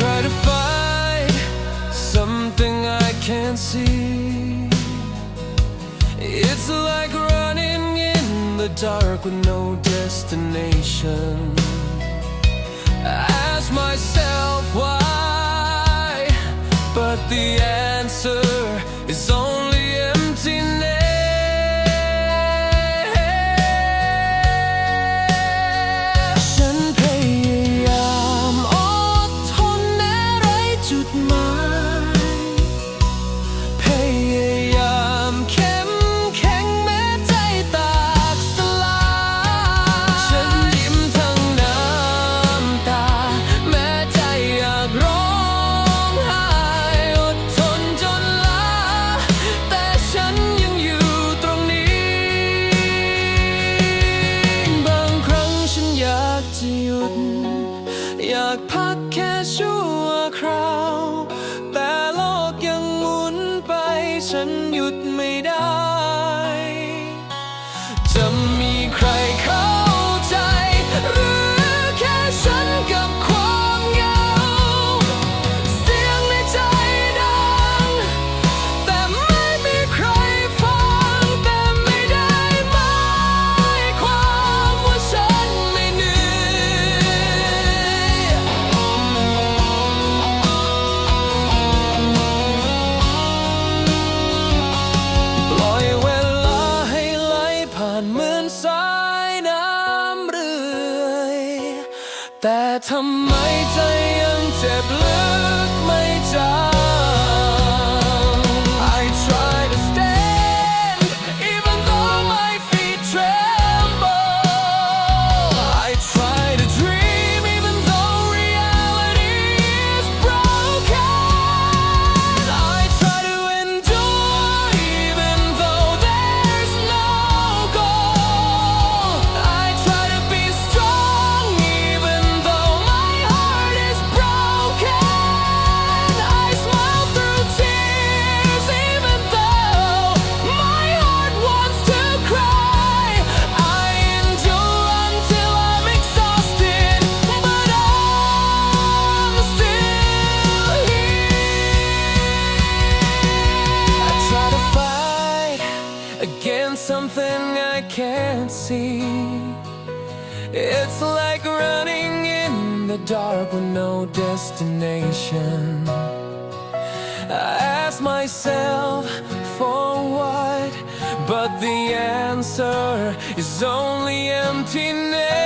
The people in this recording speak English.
try to find something I can't see. It's like running in the dark with no destination. I ask myself why, but the answer is only. ฉันหยุดไม่ได้ แต่ทำไมใจยังเจ็บลึกไม่จาง Again, something I can't see. It's like running in the dark with no destination. I ask myself for what, but the answer is only emptiness.